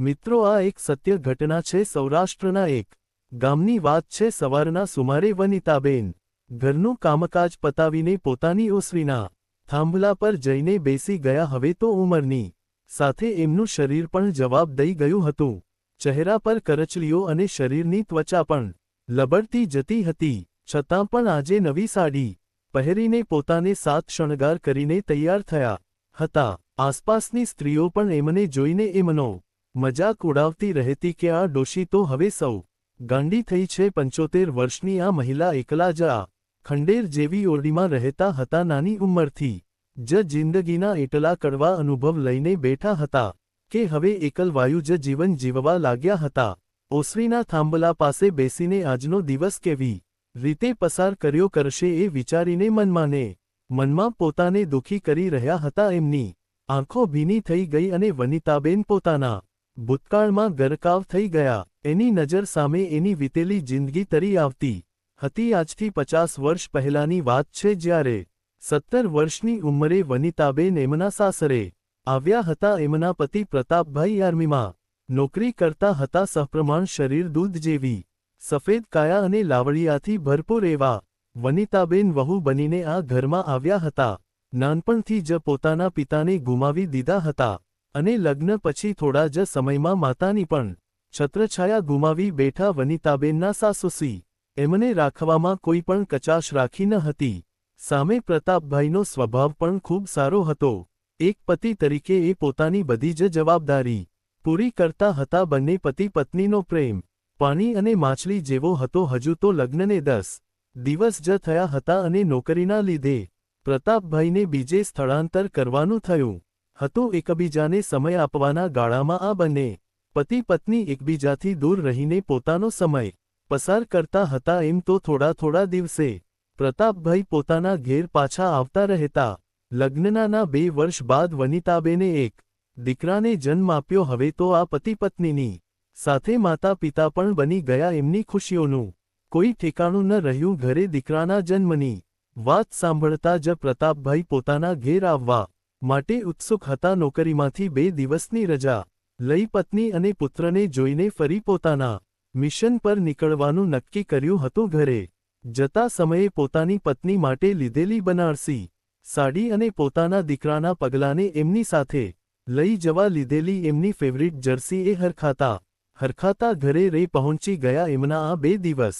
મિત્રો, આ એક સત્ય ઘટના છે સૌરાષ્ટ્રના એક. ગામની વાત છે સવારના સુમારે વનિતાબેન. ઘરનું કામકાજ પતાવીને પોતાની ઓસરીના થાંભલા પર જઈને બેસી ગયા, હવે તો ઉંમરની. સાથે એમનું શરીર પણ જવાબ દઈ ગયું હતું. ચહેરા પર કરચલીઓ અને શરીરની ત્વચા પણ લબડતી જતી હતી. છતાં પણ આજે નવી સાડી પહેરીને પોતાને સાત શણગાર કરીને તૈયાર થયા હતા. આસપાસની સ્ત્રીઓ પણ એમને જોઈને એમનો મજાક ઉડાવતી રહેતી કે આ ડોશી તો હવે સૌ ગાંડી થઈ છે પંચોતેર વર્ષની આ મહિલા એકલા જ આ ખંડેર જેવી ઓરડીમાં રહેતા હતા નાની ઉંમરથી જ જિંદગીના એટલા કડવા અનુભવ લઈને બેઠા હતા કે હવે એકલ વાયુ જ જીવન જીવવા લાગ્યા હતા. ઓસરીના થાંભલા પાસે બેસીને આજનો દિવસ કેવી રીતે પસાર કર્યો કરશે એ વિચારીને મનમાંને મનમાં પોતાને દુઃખી કરી રહ્યા હતા એમની આંખો ભીની થઈ ગઈ અને વનિતાબેન પોતાના ભૂતકાળમાં ગરકાવ થઈ ગયા. એની નજર સામે એની વીતેલી જિંદગી તરી આવતી હતી. આજથી પચાસ વર્ષ પહેલાની વાત છે જ્યારે સત્તર વર્ષની ઉંમરે વનિતાબેન એમના સાસરે આવ્યા હતા. એમના પતિ પ્રતાપભાઈ આર્મીમાં નોકરી કરતા હતા. સહપ્રમાણ શરીર દૂધ જેવી, સફેદ કાયા અને લાવળિયાથી ભરપૂર એવા વનિતાબેન વહુ બનીને આ ઘરમાં આવ્યા હતા. નાનપણથી જ પોતાના પિતાને ગુમાવી દીધા હતા. અને લગ્ન પછી થોડા જ સમયમાં માતાની પણ છત્રછાયા ગુમાવી બેઠા વનિતાબેનના સાસુસી એમને રાખવામાં કોઈ પણ કચાશ રાખી ન હતી. સામે પ્રતાપભાઈનો સ્વભાવ પણ ખૂબ સારો હતો. એક પતિ તરીકે એ પોતાની બધી જ જવાબદારી પૂરી કરતા હતા. બંને પતિ પત્નીનો પ્રેમ, પાણી અને માછલી જેવો હતો. હજુ તો લગ્નને દસ દિવસ જ થયા હતા અને નોકરીના લીધે પ્રતાપભાઈને બીજે સ્થળાંતર કરવાનું થયું. હતું એકબીજાને સમય આપવાના ગાળામાં આ બંને પતિ પત્ની એકબીજાથી દૂર રહીને પોતાનો સમય પસાર કરતા હતા એમ તો થોડા થોડા દિવસે પ્રતાપભાઈ પોતાના ઘેર પાછા આવતા રહેતા લગ્નના બે વર્ષ બાદ વનિતાબેને એક દીકરાને જન્મ આપ્યો. હવે તો આ પતિ પત્નીની સાથે માતા પિતા પણ બની ગયા એમની ખુશીઓનું કોઈ ઠેકાણું ન રહ્યું. ઘરે દીકરાના જન્મની વાત સાંભળતા જ પ્રતાપભાઈ પોતાના ઘેર આવવા માટે ઉત્સુક હતા નોકરીમાંથી બે દિવસની રજા. લઈ પત્ની અને પુત્રને જોઈને ફરી પોતાના મિશન પર નીકળવાનું નક્કી કર્યું હતું ઘરે. જતા સમયે પોતાની પત્ની માટે લીધેલી બનારસી સાડી અને પોતાના દીકરાના પગલાને એમની સાથે લઈ જવા લીધેલી એમની ફેવરિટ જર્સી એ હરખાતા હરખાતા ઘરે રે પહોંચી ગયા એમના આ બે દિવસ.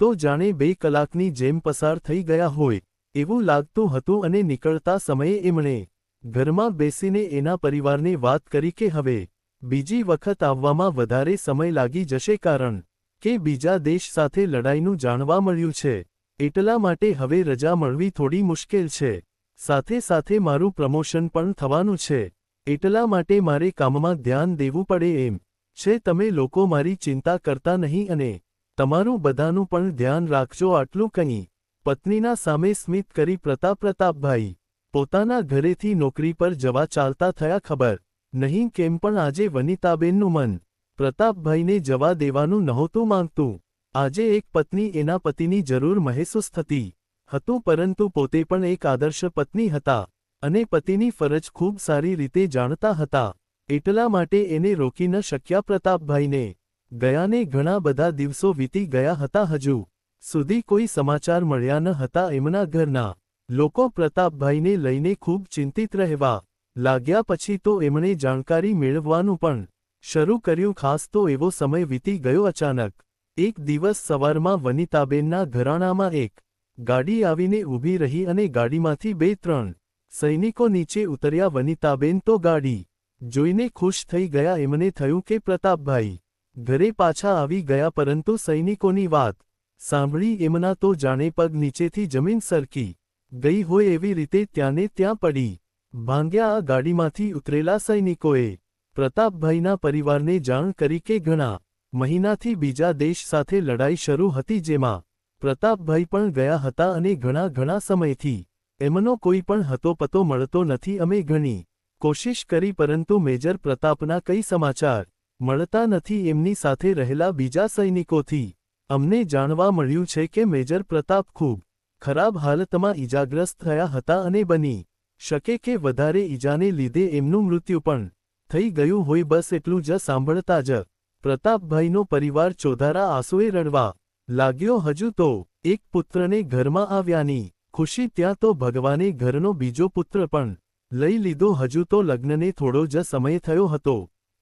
તો જાણે બે કલાકની જેમ પસાર થઈ ગયા હોય, એવું લાગતું હતું અને નીકળતા સમયે એમણે ઘરમાં બેસીને એના પરિવારને વાત કરી કે હવે, બીજી વખત આવવામાં વધારે સમય લાગી જશે કારણ કે બીજા દેશ સાથે લડાઈનું જાણવા મળ્યું છે. એટલા માટે હવે રજા મળવી થોડી મુશ્કેલ છે. સાથે સાથે મારું પ્રમોશન પણ થવાનું છે. એટલા માટે મારે કામમાં ધ્યાન દેવું પડે એમ છે. તમે લોકો મારી ચિંતા કરતા નહીં અને તમારું બધાનું પણ ધ્યાન રાખજો. આટલું કંઈ પત્નીના સામે સ્મિત કરી પ્રતાપ પ્રતાપભાઈ પોતાના ઘરેથી નોકરી પર જવા ચાલતા થયા ખબર. નહીં, કેમ પણ આજે વનિતાબેનનું મન. પ્રતાપભાઈને જવા દેવાનું નહોતું માંગતું. આજે એક પત્ની એના પતિની જરૂર મહેસૂસ થતી. હતું પરંતુ પોતે પણ એક આદર્શ પત્ની હતા અને પતિની ફરજ ખૂબ સારી રીતે જાણતા હતા. એટલા માટે એને રોકી ન શક્યા પ્રતાપભાઈને. ગયાને ઘણા બધા દિવસો વીતી ગયા હતા હજુ. સુધી કોઈ સમાચાર મળ્યા ન હતા એમના ઘરના. લોકો પ્રતાપભાઈને લઈને ખૂબ ચિંતિત રહેવા લાગ્યા પછી તો એમણે જાણકારી મેળવવાનું પણ શરૂ કર્યું. ખાસ તો એવો સમય વીતી ગયો અચાનક. એક દિવસ સવારમાં વનિતાબેનના ઘરાણામાં એક ગાડી આવીને ઊભી રહી અને ગાડીમાંથી બે ત્રણ સૈનિકો નીચે ઉતર્યા. વનિતાબેન તો ગાડી જોઈને ખુશ થઈ ગયા. એમને થયું કે પ્રતાપભાઈ ઘરે પાછા આવી ગયા, પરંતુ સૈનિકોની વાત સાંભળી એમના તો જાણે પગ નીચેથી જમીન સરકી ગઈ હોય એવી રીતે ત્યાંને ત્યાં પડી. ભાંગ્યા આ ગાડીમાંથી ઉતરેલા સૈનિકોએ પ્રતાપભાઈના પરિવારને જાણ કરી કે ઘણા મહિનાથી બીજા દેશ સાથે લડાઈ શરૂ હતી જેમાં પ્રતાપભાઈ પણ ગયા હતા અને ઘણા ઘણા સમયથી એમનો કોઈ પણ હતો પતો મળતો નથી. અમે ઘણી કોશિશ કરી પરંતુ મેજર પ્રતાપના કઈ સમાચાર મળતા નથી. એમની સાથે રહેલા બીજા સૈનિકોથી અમને જાણવા મળ્યું છે કે મેજર પ્રતાપ ખૂબ ખરાબ હાલતમાં ઈજાગ્રસ્ત થયા હતા અને બની. શકે કે વધારે ઈજાને લીધે એમનું મૃત્યુ પણ થઈ ગયું હોય બસ એટલું જ સાંભળતા જ પ્રતાપભાઈનો પરિવાર ચોધારા આંસુએ રડવા લાગ્યો, હજુ તો એક પુત્રને ઘરમાં આવ્યાની ખુશી ત્યાં તો ભગવાને ઘરનો બીજો પુત્ર પણ લઈ લીધો. હજુ તો લગ્નને થોડો જ સમય થયો હતો.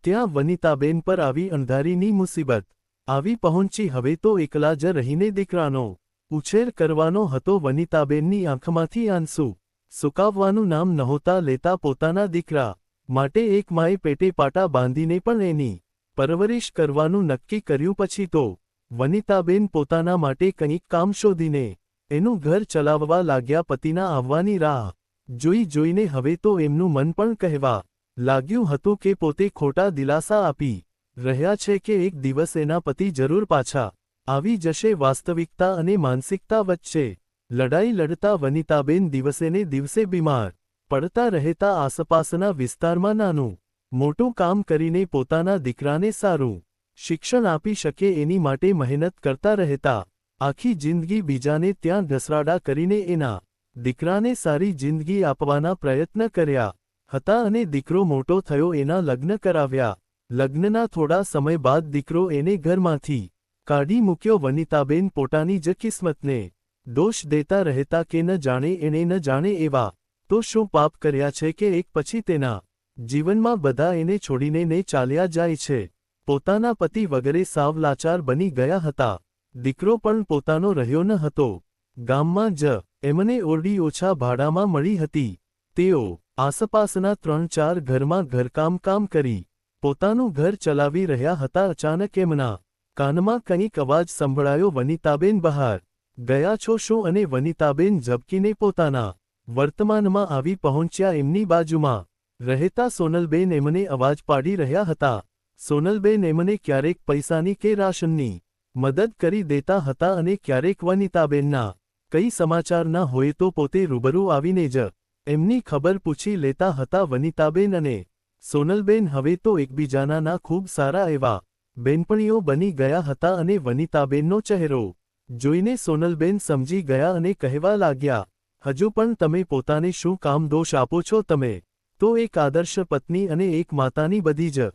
ત્યાં વનિતાબેન પર આવી અંધારીની મુસીબત. આવી પહોંચી. હવે તો એકલા જ રહીને દીકરાનો ઉછેર કરવાનો હતો વનિતાબેનની આંખમાંથી આંસુ. સુકાવવાનું નામ નહોતા લેતા પોતાના દીકરા માટે એક માએ પેટે પાટા બાંધીને પણ એની પરવરિશ કરવાનું નક્કી કર્યું પછી તો વનિતાબેન પોતાના માટે કંઈક કામ શોધીને એનું ઘર ચલાવવા લાગ્યા પતિના આવવાની રાહ જોઈ જોઈને હવે તો એમનું મન પણ કહેવા લાગ્યું હતું કે પોતે ખોટા દિલાસા આપી રહ્યા છે કે એક દિવસ એના પતિ જરૂર પાછા આવી જશે વાસ્તવિકતા અને માનસિકતા વચ્ચે. લડાઈ લડતા વનિતાબેન દિવસેને દિવસે બીમાર, પડતા રહેતા આસપાસના વિસ્તારમાં નાનું, મોટું કામ કરીને પોતાના દીકરાને સારું, શિક્ષણ આપી શકે એની માટે મહેનત કરતા રહેતા, આખી જિંદગી બીજાને ત્યાં ઢસરાડા કરીને એના, દીકરાને સારી જિંદગી આપવાના પ્રયત્ન કર્યા, હતા અને દીકરો મોટો થયો એના લગ્ન કરાવ્યા, લગ્નના થોડા સમય બાદ દીકરો એને ઘરમાંથી કાઢી મૂક્યો વનિતાબેન પોતાની જ કિસ્મતને. દોષ દેતા રહેતા કે ન જાણે એણે ન જાણે એવા, તો શું પાપ કર્યા છે કે એક પછી તેના જીવનમાં બધા એને છોડીને ને ચાલ્યા જાય છે? પોતાના પતિ વગેરે સાવ લાચાર બની ગયા હતા. દીકરો પણ પોતાનો રહ્યો ન હતો. ગામમાં જ એમને ઓરડી ઓછા ભાડામાં મળી હતી. તેઓ આસપાસના ત્રણ ચાર ઘરમાં ઘરકામ કામ કરી, પોતાનું ઘર ચલાવી રહ્યા હતા અચાનક એમના કાનમાં કંઈક અવાજ સંભળાયો વનિતાબેન બહાર. ગયા છો શું અને વનિતાબેન ઝબકીને પોતાના વર્તમાનમાં આવી પહોંચ્યા એમની બાજુમાં રહેતા સોનલબેન એમને અવાજ પાડી રહ્યા હતા. સોનલબેન એમને ક્યારેક પૈસાની કે રાશનની મદદ કરી દેતા હતા અને ક્યારેક વનિતાબેનના કઈ સમાચાર ના હોય તો પોતે રૂબરૂ આવીને જ એમની ખબર પૂછી લેતા હતા વનિતાબેન અને સોનલબેન હવે તો એકબીજાના ખૂબ સારા એવા બેનપણીઓ બની ગયા હતા અને વનિતાબેનનો ચહેરો. જોઈને સોનલબેન સમજી ગયા અને કહેવા લાગ્યા, હજુ પણ તમે પોતાને શું કામ દોષ આપો છો તમે? તો એક આદર્શ પત્ની અને એક માતાની બધી જ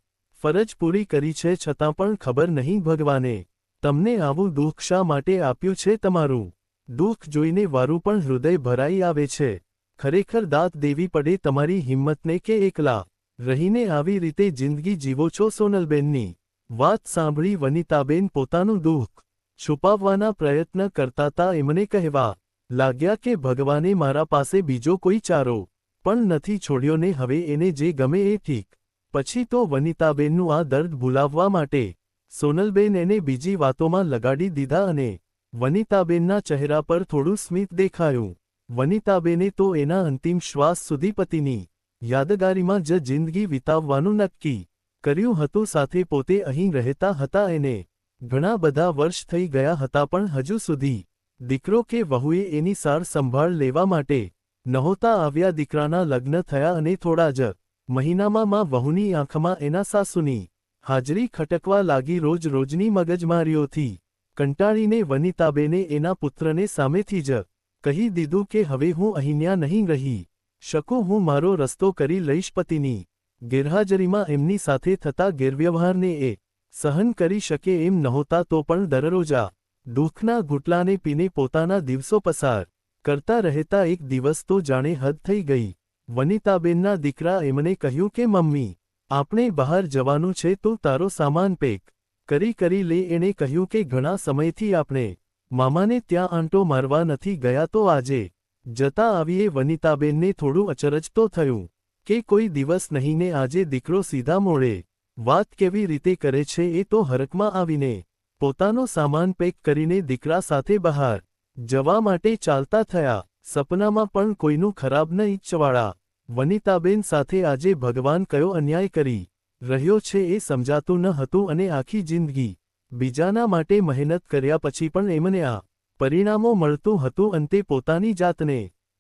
ફરજ પૂરી કરી છે છતાં પણ ખબર નહીં ભગવાને. તમને આવું દુઃખ શા માટે આપ્યું છે તમારું દુઃખ જોઈને વારું પણ હૃદય ભરાઈ આવે છે. ખરેખર દાંત દેવી પડે તમારી હિંમતને કે એકલા? રહીને આવી રીતે જિંદગી જીવો છો સોનલબેનની. વાત સાંભળી વનિતાબેન પોતાનું દુઃખ છુપાવવાના પ્રયત્ન કરતાતા એમને કહેવા લાગ્યા કે ભગવાને મારા પાસે બીજો કોઈ ચારો પણ નથી છોડ્યો ને હવે એને જે ગમે એ ઠીક. પછી તો વનિતાબેનનું આ દર્દ ભૂલાવવા માટે સોનલબેન એને બીજી વાતોમાં લગાડી દીધા અને વનિતાબેનના ચહેરા પર થોડું સ્મિત દેખાયું. વનિતાબેને તો એના અંતિમ શ્વાસ સુધી પતિની યાદગારીમાં જ જિંદગી વિતાવવાનું નક્કી કર્યું હતું સાથે પોતે અહીં રહેતા હતા એને ઘણા બધા વર્ષ થઈ ગયા હતા પણ હજુ સુધી દીકરો કે વહુએ એની સાર સંભાળ લેવા માટે નહોતા આવ્યા. દીકરાના લગ્ન થયા અને થોડા જ મહિનામાં માં વહુની આંખમાં એના સાસુની હાજરી ખટકવા લાગી. રોજ રોજની મગજમારીઓથી કંટાળીને વનિતાબેને એના પુત્રને સામેથી જ કહી દીધું કે, હવે હું અહીંયા નહીં રહી શકું. હું મારો રસ્તો કરી લઈશ પતિની ગેરહાજરીમાં એમની સાથે થતા ગેરવ્યવહારને એ સહન કરી શકે એમ નહોતા તો પણ દરરોજા દુઃખના ઘૂંટલાને પીને પોતાના દિવસો પસાર કરતા રહેતા એક દિવસ તો જાણે હદ થઈ ગઈ. વનિતાબેનના દીકરા એમને કહ્યું કે, મમ્મી, આપણે બહાર જવાનું છે તો તારો સામાન પેક કરી કરી લે. એણે કહ્યું કે, ઘણા સમયથી આપણે મામાને ત્યાં આંટો મારવા નથી ગયા તો આજે જતા આવીએ. વનિતાબેનને થોડું અચરજ તો થયું. કે કોઈ દિવસ નહીં ને આજે દીકરો સીધા મોડે વાત કેવી રીતે કરે છે એ તો હરકમાં આવીને પોતાનો સામાન પેક કરીને દીકરા સાથે બહાર જવા માટે ચાલતા થયા. સપનામાં પણ કોઈનું ખરાબ ન ઈચ્છવાળા વનિતાબેન સાથે આજે ભગવાન કયો અન્યાય કરી રહ્યો છે એ સમજાતું ન હતું અને આખી જિંદગી બીજાના માટે મહેનત કર્યા પછી પણ એમને આ પરિણામો મળતું હતું અંતે પોતાની જાતને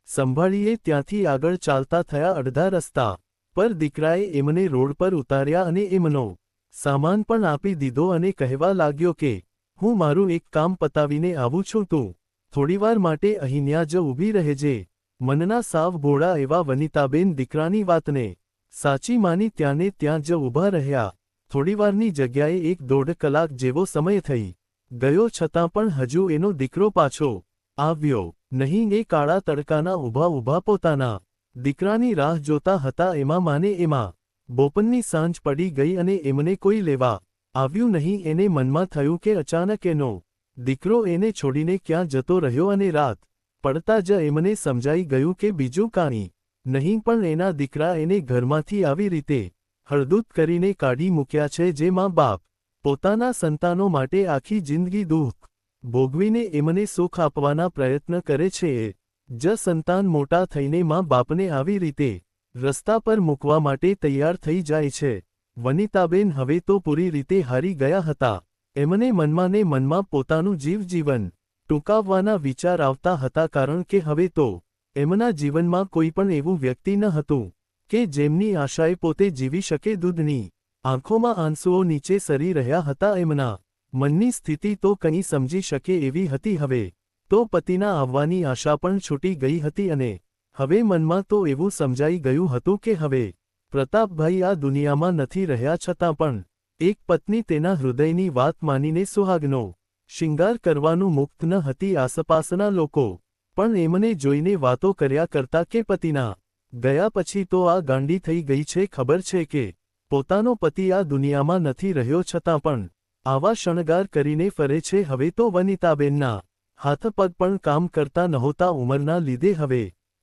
સંભાળીએ ત્યાંથી આગળ ચાલતા થયા અડધા રસ્તા પર દીકરાએ એમને રોડ પર ઉતાર્યા અને એમનો સામાન પણ આપી દીધો અને કહેવા લાગ્યો કે, હું મારું એક કામ પતાવીને આવું છું તું. થોડીવાર માટે અહીંન્યા જ ઊભી રહેજે. મનના સાવ ભોળા એવા વનિતાબેન દીકરાની વાતને સાચી માની ત્યાંને ત્યાં જ ઊભા રહ્યા. થોડીવારની જગ્યાએ એક દોઢ કલાક જેવો સમય થઈ ગયો છતાં પણ હજુ એનો દીકરો પાછો આવ્યો. નહીં, એ કાળા તડકાના ઊભા ઊભા પોતાના દીકરાની રાહ જોતા હતા. એમાં માને એમાં બોપનની સાંજ પડી ગઈ અને એમને કોઈ લેવા આવ્યું નહીં. એને મનમાં થયું કે અચાનક એનો દીકરો એને છોડીને ક્યાં જતો રહ્યો અને રાત પડતા જ એમને સમજાઈ ગયું કે બીજું કાંઈ નહીં, પણ એના દીકરા એને ઘરમાંથી આવી રીતે હળદૂત કરીને કાઢી મૂક્યા છે જે મા બાપ પોતાના સંતાનો માટે આખી જિંદગી દુઃખ ભોગવીને એમને સુખ આપવાના પ્રયત્ન કરે છે. એ જ સંતાન મોટા થઈને મા બાપને આવી રીતે રસ્તા પર મૂકવા માટે તૈયાર થઈ જાય છે. વનિતાબેન હવે તો પૂરી રીતે હારી ગયા હતા. એમને મનમાંને મનમાં પોતાનું જીવ જીવન ટૂંકાવવાના વિચાર આવતા હતા કારણ કે હવે તો એમના જીવનમાં કોઈ પણ એવું વ્યક્તિ ન હતું કે જેમની આશાએ પોતે જીવી શકે દૂધની આંખોમાં આંસુઓ નીચે સરી રહ્યા હતા એમના મનની સ્થિતિ તો કંઈ સમજી શકે એવી હતી હવે. તો પતિના આવવાની આશા પણ છૂટી ગઈ હતી અને હવે મનમાં તો એવું સમજાઈ ગયું હતું કે હવે પ્રતાપભાઈ આ દુનિયામાં નથી રહ્યા છતાં પણ એક પત્ની તેના હૃદયની વાત માનીને સુહાગનો શિંગાર કરવાનું મુક્ત ન હતી આસપાસના લોકો. પણ એમને જોઈને વાતો કર્યા કરતા કે પતિના ગયા પછી તો આ ગાંડી થઈ ગઈ છે ખબર છે કે પોતાનો પતિ આ દુનિયામાં નથી રહ્યો છતાં પણ આવા શણગાર કરીને ફરે છે હવે તો વનિતાબેનના હાથપગ પણ કામ કરતા નહોતા ઉંમરના લીધે હવે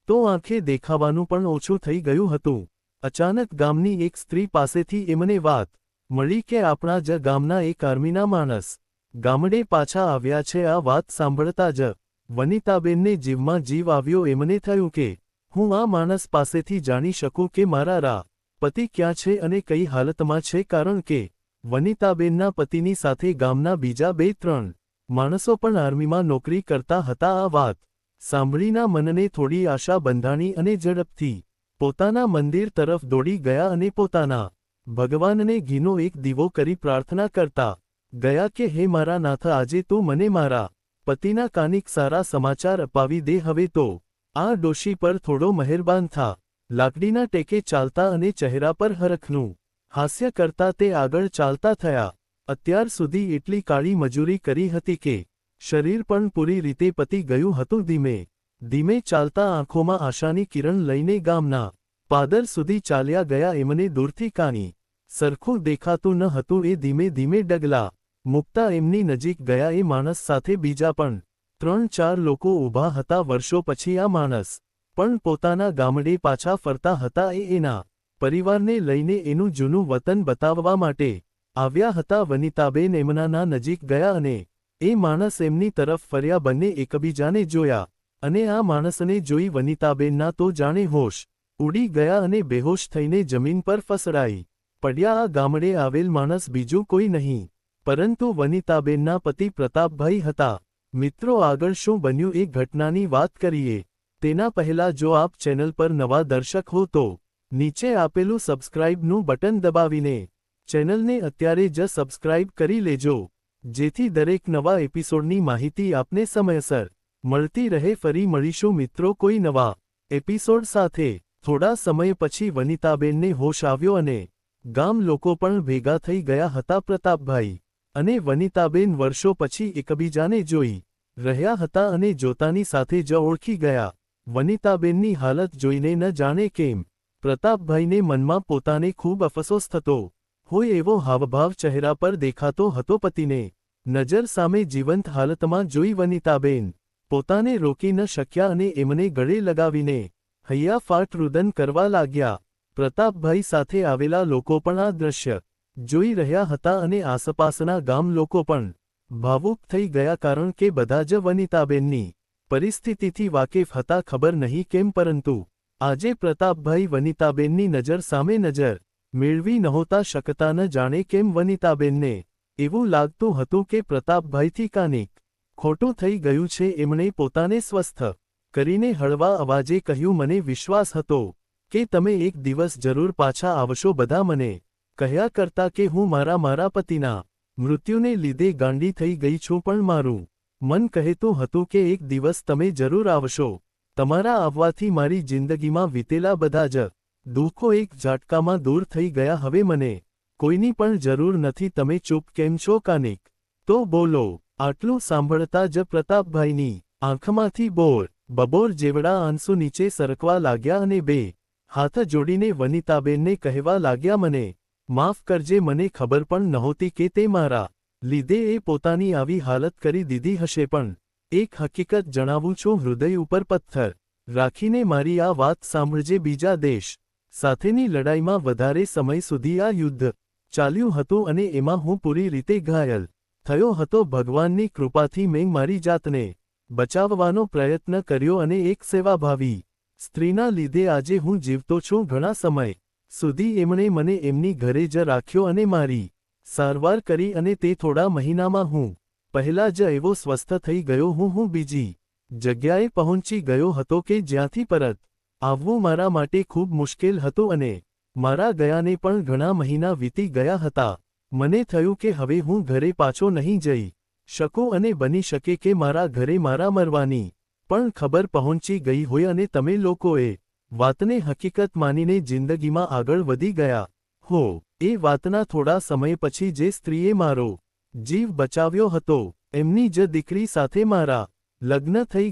તો આંખે દેખાવાનું પણ ઓછું થઈ ગયું હતું. અચાનક ગામની એક સ્ત્રી પાસેથી એમને વાત મળી કે આપણા જ ગામના એક આર્મીના માણસ ગામડે પાછા આવ્યા છે. આ વાત સાંભળતા જ વનિતાબેનને જીવમાં જીવ આવ્યો. એમને થયું કે હું આ માણસ પાસેથી જાણી શકું કે મારા રા પતિ ક્યાં છે અને કઈ હાલતમાં છે. કારણ કે વનિતાબેનના પતિની સાથે ગામના બીજા બે ત્રણ માણસો પણ આર્મીમાં નોકરી કરતા હતા આ વાત સાંભળીના મનને થોડી આશા બંધાણી અને ઝડપથી પોતાના મંદિર તરફ દોડી ગયા અને પોતાના ભગવાનને ઘીનો એક દીવો કરી પ્રાર્થના કરતા ગયા કે, હે મારા નાથ, આજે તું મને મારા પતિના કાનિક સારા સમાચાર અપાવી દે. હવે તો આ ડોશી પર થોડો મહેરબાન થા. લાકડીના ટેકે ચાલતા અને ચહેરા પર હરખનું હાસ્ય કરતા તે આગળ ચાલતા થયા. અત્યાર સુધી એટલી કાળી મજૂરી કરી હતી કે, શરીર પણ પૂરી રીતે પતી ગયું હતું ધીમે. ધીમે ચાલતા આંખોમાં આશાની કિરણ લઈને ગામના પાદર સુધી ચાલ્યા ગયા એમને દૂરથી કાની સરખું દેખાતું ન હતું એ ધીમે ધીમે ડગલા. મુકતા એમની નજીક ગયા એ માણસ સાથે બીજા પણ ત્રણ ચાર લોકો ઊભા હતા વર્ષો પછી આ માણસ પણ પોતાના ગામડે પાછા ફરતા હતા એ એના પરિવારને લઈને એનું જૂનું વતન બતાવવા માટે આવ્યા હતા વનિતાબેન એમનાના નજીક ગયા અને એ માણસ એમની તરફ ફર્યા બંને એકબીજાને જોયા અને આ માણસને જોઈ વનિતાબેનના તો જાણે હોશ ઉડી ગયા અને બેહોશ થઈને જમીન પર ફસડાઈ. પડ્યા આ ગામડે આવેલ માણસ બીજું કોઈ નહીં, પરંતુ વનિતાબેનના પતિ પ્રતાપભાઈ હતા. મિત્રો આગળ શું બન્યું એ ઘટનાની વાત કરીએ. તેના પહેલા જો આપ ચેનલ પર નવા દર્શક હો તો નીચે આપેલું સબસ્ક્રાઇબનું બટન દબાવીને ચેનલને અત્યારે જ સબસ્ક્રાઇબ કરી લેજો, જેથી દરેક નવા એપિસોડની માહિતી આપને સમયસર મળતી રહે. ફરી મળીશું મિત્રો કોઈ નવા એપિસોડ સાથે. થોડા સમય પછી વનિતાબેનને હોશ આવ્યો અને ગામ લોકો પણ ભેગા થઈ ગયા હતા પ્રતાપભાઈ અને વનિતાબેન વર્ષો પછી એકબીજાને જોઈ રહ્યા હતા અને જોતાની સાથે જ ઓળખી ગયા. વનિતાબેનની હાલત જોઈને ન જાણે કેમ પ્રતાપભાઈને મનમાં પોતાને ખૂબ અફસોસ થતો. હોય એવો હાવભાવ ચહેરા પર દેખાતો હતો પતિને. નજર સામે જીવંત હાલતમાં જોઈ વનિતાબેન. પોતાને રોકી ન શક્યા અને એમને ગળે લગાવીને હૈયાફાટ રુદન કરવા લાગ્યા. પ્રતાપભાઈ સાથે આવેલા લોકો પણ આ દ્રશ્ય જોઈ રહ્યા હતા અને આસપાસના ગામ લોકો પણ ભાવુક થઈ ગયા કારણ કે બધા જ વનિતાબેનની પરિસ્થિતિથી વાકેફ હતા ખબર નહીં કેમ પરંતુ આજે પ્રતાપભાઈ વનિતાબેનની નજર સામે નજર. મેળવી નહોતા શકતા ન જાણે કેમ વનિતાબેનને. એવું લાગતું હતું કે પ્રતાપભાઈથી કાનિક. ખોટું થઈ ગયું છે એમણે પોતાને સ્વસ્થ કરીને હળવા અવાજે કહ્યું, મને વિશ્વાસ હતો કે તમે એક દિવસ જરૂર પાછા આવશો બધા મને. કહ્યા કરતા કે હું મારા મારા પતિના મૃત્યુને લીધે ગાંડી થઈ ગઈ છું પણ મારું મન કહેતું હતું કે એક દિવસ તમે જરૂર આવશો. તમારા આવવાથી મારી જિંદગીમાં વીતેલા બધા જ દુઃખો એક ઝાટકામાં દૂર થઈ ગયા. હવે મને કોઈની પણ જરૂર નથી. તમે ચૂપ કેમ છો કાનિક? તો બોલો, આટલું સાંભળતા જ પ્રતાપભાઈની આંખમાંથી બોર, બબોર જેવડા આંસુ નીચે સરકવા લાગ્યા અને બે હાથ જોડીને વનિતાબેનને કહેવા લાગ્યા, મને માફ કરજે, મને ખબર પણ નહોતી કે તે મારા લીધે એ પોતાની આવી હાલત કરી દીધી હશે, પણ એક હકીકત જણાવું છું, હૃદય ઉપર પથ્થર. રાખીને મારી આ વાત સાંભળજે બીજા દેશ. સાથેની લડાઈમાં વધારે સમય સુધી આ યુદ્ધ ચાલ્યું હતું અને એમાં હું પૂરી રીતે ઘાયલ થયો હતો. ભગવાનની કૃપાથી મેં મારી જાતને બચાવવાનો પ્રયત્ન કર્યો અને એક સેવાભાવી સ્ત્રીના લીધે આજે હું જીવતો છું. ઘણા સમય સુધી એમણે મને એમની ઘરે જ રાખ્યો અને મારી સારવાર કરી અને તે થોડા મહિનામાં હું પહેલા જ એવો સ્વસ્થ થઈ ગયો હું હું બીજી જગ્યાએ પહોંચી ગયો હતો કે જ્યાંથી પરત આવવું મારા માટે ખૂબ મુશ્કેલ હતું અને મારા ગયાને પણ ઘણા મહિના વીતી ગયા હતા. મને થયું કે હવે હું ઘરે પાછો નહીં જઈ શકું અને બની શકે કે મારા ઘરે મારા મરવાની પણ ખબર પહોંચી ગઈ હોય અને તમે લોકોએ વાતને હકીકત માનીને જિંદગીમાં આગળ વધી ગયા હો. એ વાતના થોડા સમય પછી જે સ્ત્રીએ મારો જીવ બચાવ્યો હતો. એમની જ દીકરી સાથે મારા લગ્ન થઈ